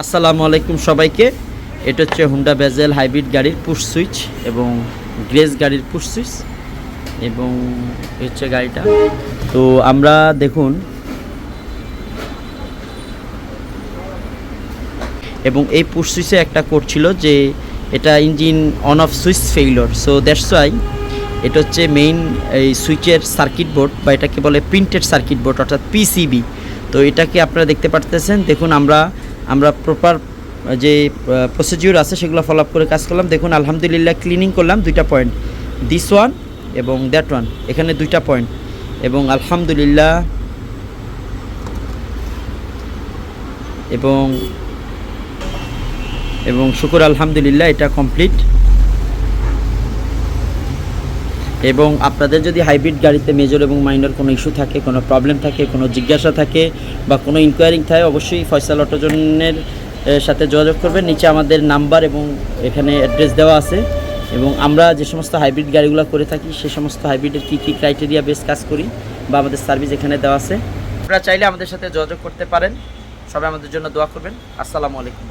আসসালামু আলাইকুম সবাইকে। এটা হচ্ছে হুন্ডা বেজেল হাইব্রিড গাড়ির পুশ সুইচ এবং গ্রেস গাড়ির পুশ সুইচ এবং হচ্ছে গাড়িটা। তো আমরা দেখুন এবং এই পুশ সুইচে একটা কোড ছিল যে এটা engine on off switch failure so that's why এটা হচ্ছে মেইন এই সুইচের সার্কিট বোর্ড বা এটাকে বলে প্রিন্টেড সার্কিট বোর্ড অর্থাৎ পিসিবি তো এটাকে আপনারা দেখতে পারতেছেন। দেখুন, আমরা আমরা প্রপার যে প্রসিডিউর আছে, সেগুলো ফলো আপ করে কাজ করলাম। দেখুন, আলহামদুলিল্লাহ ক্লিনিং করলাম দুইটা পয়েন্ট দিস ওয়ান এবং দ্যাট ওয়ান এখানে দুইটা পয়েন্ট এবং আলহামদুলিল্লাহ এবং এবং শুকুর আলহামদুলিল্লাহ, এটা কমপ্লিট এবং আপনাদের যদি হাইব্রিড গাড়িতে মেজর এবং মাইনর কোনো ইস্যু থাকে, কোনো প্রবলেম থাকে, কোনো জিজ্ঞাসা থাকে বা কোনো ইনকোয়ারিং থাকে, অবশ্যই ফয়সাল অটোজনের সাথে যোগাযোগ করবেন। নিচে আমাদের নাম্বার এবং এখানে অ্যাড্রেস দেওয়া আছে। এবং আমরা যে সমস্ত হাইব্রিড গাড়িগুলো করে থাকি, সে সমস্ত হাইব্রিডের কী কী ক্রাইটেরিয়া বেস কাজ করি বা আমাদের সার্ভিস এখানে দেওয়া আছে। আপনারা চাইলে আমাদের সাথে যোগাযোগ করতে পারেন। সবাই আমাদের জন্য দোয়া করবেন। আসসালামু আলাইকুম।